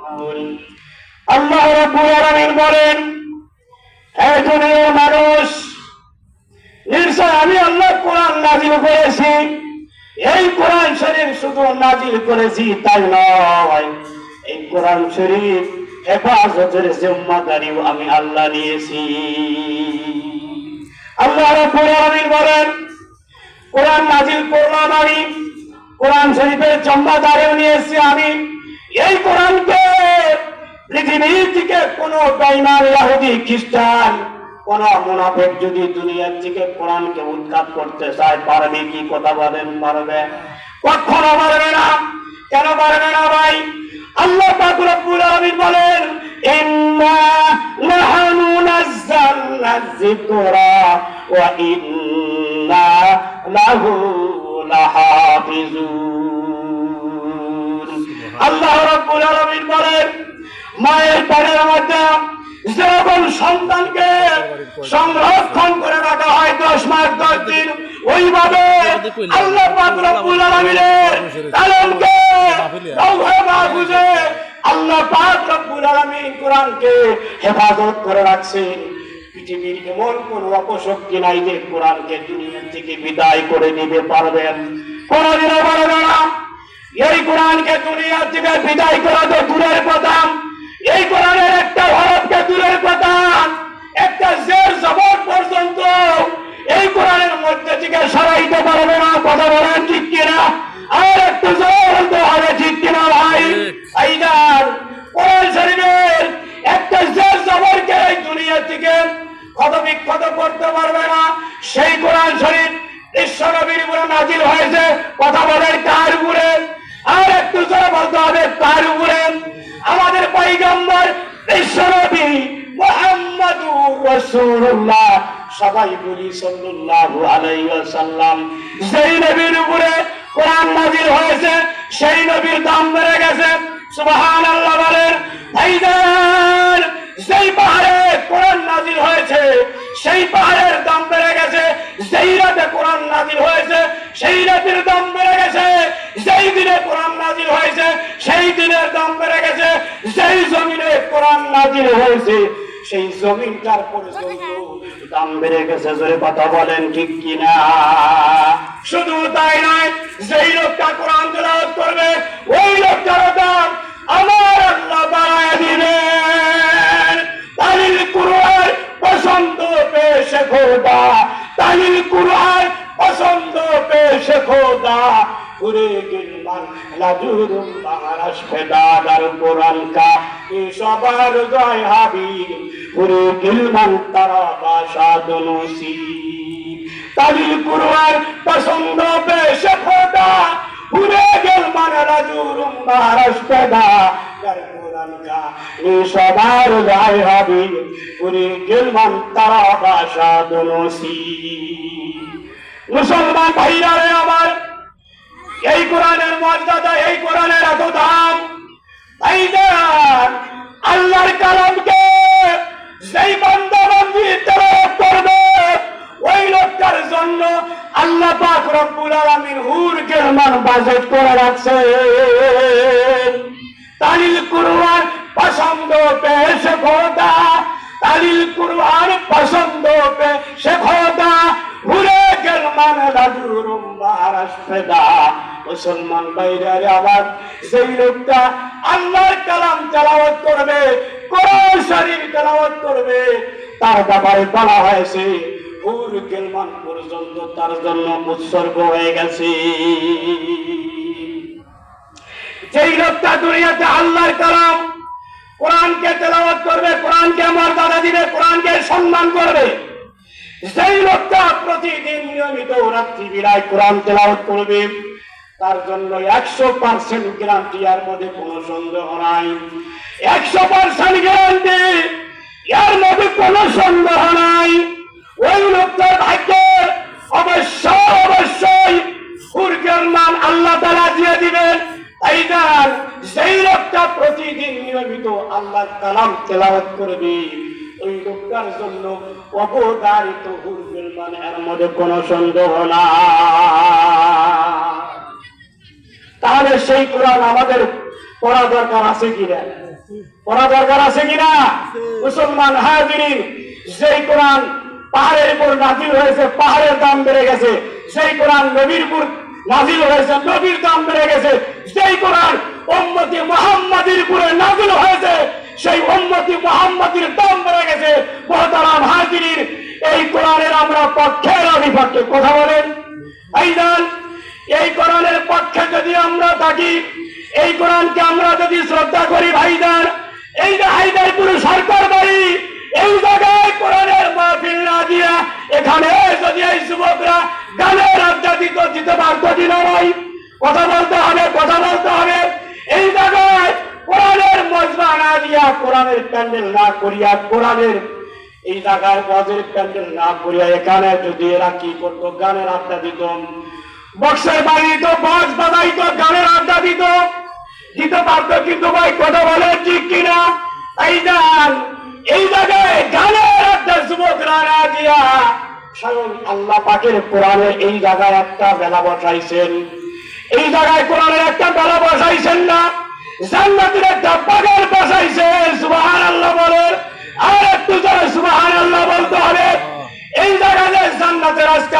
আল্লাহ বলেন মানুষ আমি আল্লাহ কোরআন নাজিল করেছি। এই কোরআন শরীফ শুধু নাজিল করেছি তাই নয়। এই কোরআন শরীফ হেফাজতের জিম্মাদারিও আমি আল্লাহ নিয়েছি। আল্লাহ আলামিন বলেন, কোরআন নাজিল করলাম আমি, কোরআন শরীফের জম্মাদারিও নিয়েছি আমি। এই কোরআনকে পৃথিবী থেকে কোন বেঈমান ইহুদি খ্রিস্টান, কোন মুনাফিক যদি দুনিয়ার থেকে কোরআনকে উৎখাত করতে চায়, পারবে কি কথা বলেন, পারবে? কখনো পারবে না। কেন পারবে না ভাই? আল্লাহ পাক রব্বুল আলামিন বলেন, ইন্না নাহনু নাযালনা যিকরা মায়ের পেটের মধ্যে যেরকম সন্তানকে সংরক্ষণ করে রাখা হয় দশ মাস, দশ দিন, ওইভাবে আল্লাহ রব্বুল আলামিনের আল্লাহ পাক রব্বুল কোরআনকে হেফাজত করে রাখছেন পৃথিবীর এমন কোন অপশক্তি নাই যে কোরআনকে দুনিয়া থেকে বিদায় করে নিতে পারবেন কোনদিনও পারবে না এই কোরআনকে দুনিয়া থেকে বিদায় করা তো দূরের কথা। এই কোরআনের একটা ভারতকে দূরের কথা, একটা জের জবর পর্যন্ত এই কোরআনের মধ্যে থেকে সরাইতে পারবে না, কথা বলেন ঠিক কিনা? আর একটু জোর বলতে হবে, ঠিক কিনা ভাই? কোরআন শরীফের একটা জের জবরকে এই দুনিয়া থেকে ক্ষত বিক্ষত করতে পারবে না। সেই কোরআন শরীফ বিশ্ব নবীর উপরে নাজিল হয়েছে, কথা বলেন কার উপরে? আর একটু জোরে বলতে হবে, কার উপরে? পৈগম্বর বিশ্ব নবী মোহাম্মদুর রাসূলুল্লাহ। সবাই বলি সাল্লাল্লাহু আলাইহি ওয়াসাল্লাম। সেই নবীর উপরে কোরআন হয়েছে, সেই নবীর দাম বেড়ে গেছে। সুবহানাল্লাহ বলেন সেই পাহাড়ে কোরআন নাজিল হয়েছে, সেই পাহাড়ের দাম বেড়ে গেছে। যেই রাতে কোরআন নাজিল হয়েছে, সেই রাতের দাম বেড়ে গেছে। যেই দিনে কোরআন নাজিল হয়েছে সেই দিনের দাম বেড়ে গেছে। যেই জমিনে কোরআন নাজিল হয়েছে সেই জমিনটার পর্যন্ত দাম বেড়ে গেছে জোরে কথা বলেন ঠিক কিনা? শুধু তাই নয় যেই লোকটা কোরআন তেলাওয়াত করবে ওই লোকটার দাম আমার আল্লাহ গিলমান লাজুর মারাশ ফেদাদার কোরআন এ সবার জয় হাবি পুরে গিলমান তারা বাসা দনসি। তালিল কুরআন পছন্দ পেশ খোদা পুরে গিলমান লাজুর মারাশ ফেদাদার কোরআন কা এ সবার জয় হাবি পুরে গিলমান তারা বাসা দনসি। মুসলমান ভাইরা আমার এই কোরআনের মর্যাদা, এই কোরআনের এত দাম তাই আল্লাহর কালামকে সেই বান্দাবান্দি তেলাওয়াত করবে, ওই লোকটার জন্য আল্লাহ পাক রব্বুল আলামিন হুর গেরমান বাজেট করে রাখছে তালিল কুরআন পছন্দ পেশ খোদা তালিল কুরআন পছন্দ পেশ খোদা হুরে মুসলমান বাইরে আবার সেই লোকটা আল্লাহর কালাম তেলাওয়াত করবে, কোরআন শরীফ করবে, তার ব্যাপারে বলা হয়েছে, হুর গেলমান পর্যন্ত তার জন্য উৎসর্গ হয়ে গেছে। যেই লোকটা দুনিয়াতে আল্লাহর কালাম, কোরআনকে তেলাওয়াত করবে, কোরআনকে মর্যাদা দিবে, কোরআনকে সম্মান করবে সেই লোকটা প্রতিদিন নিয়মিত রাত্রি বিরায় কোরআন তেলাওয়াত করবে, তার জন্য একশো পার্সেন্ট গ্যারান্টি এর মধ্যে কোনো সন্দেহ নাই। একশো পার্সেন্ট গ্যারান্টি এর মধ্যে কোনো সন্দেহ নাই। ওই লোকটার ভাগ্যে অবশ্যই অবশ্যই সূর্যের মান আল্লাহ তালা দিয়ে দিবেন। তাই যান সেই লোকটা প্রতিদিন নিয়মিত আল্লাহ কালাম তেলাওয়াত করবে ওই জন্য অবদারিত হুরবের মানে এর মধ্যে কোনো সন্দেহ না। তাহলে সেই কোরআন আমাদের পড়া দরকার আছে কিনা? পড়া দরকার আছে কিনা? মুসলমান হাজিরিন, যেই কোরআন পাহাড়ের উপর নাজিল হয়েছে, পাহাড়ের দাম বেড়ে গেছে। সেই কোরআন নবীর উপর নাজিল হয়েছে, নবীর দাম বেড়ে গেছে। সেই কোরআন উম্মতি মুহাম্মাদির উপরে নাজিল হয়েছে, সেই উম্মতি মুহাম্মাদির দাম বেড়ে এই কোরআনের আমরা পক্ষে না কথা বলেন। এই এই কোরআনের পক্ষে যদি আমরা থাকি, এই কোরআনকে আমরা যদি শ্রদ্ধা করি ভাইদার এই যে হাইদারপুর সরকার বাড়ি, এই জায়গায় কোরআনের মাহফিল না দিয়া এখানে যদি এই যুবকরা গানের দিত দিতে পারতো কিনা নাই কথা বলতে হবে, কথা বলতে হবে। এই জায়গায় কোরআনের মজমা না দিয়া কোরআনের প্যান্ডেল না করিয়া কোরআনের এই জায়গায় ওয়াজের প্যান্ডেল না করিয়া এখানে যদি এরা কি করতো, গানের আড্ডা দিত। বক্সের বাড়ি বক্স বাজাইতো, গানের আড্ডা দিত। দিতে পারতো কিন্তু ভাই কথা বলে ঠিক কিনা? এই যান এই জায়গায় গানের আড্ডা যুবকরা না দিয়া স্বয়ং আল্লাহ পাকের কোরআনে এই জায়গায় একটা বেলা বসাইছেন। এই জায়গায় কোরআনের একটা বেলা বসাইছেন না। জান্নাতের একটা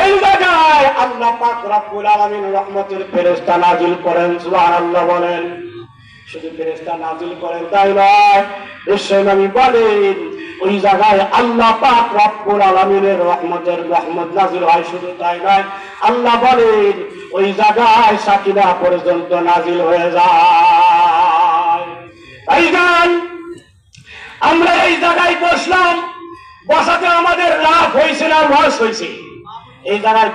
ওই জায়গায় আল্লাহ পাক রব্বুল আলামিন রহমতের ফেরেশতা নাজিল করেন বলেন। শুধু ফেরেশতা নাজিল করেন তাই নয় বলেন, ওই জায়গায় আল্লাহ পাক আলামিনের রহমতের রহমত নাজিল হয়, শুধু তাই নয়, আল্লাহ বলেন, ওই জায়গায় সাকিনা পর্যন্ত নাজিল হয়ে যায়। তাই আমরা এই জায়গায় বসলাম, বসাতে আমাদের লাভ হয়েছে না লস হয়েছে? এই জায়গায়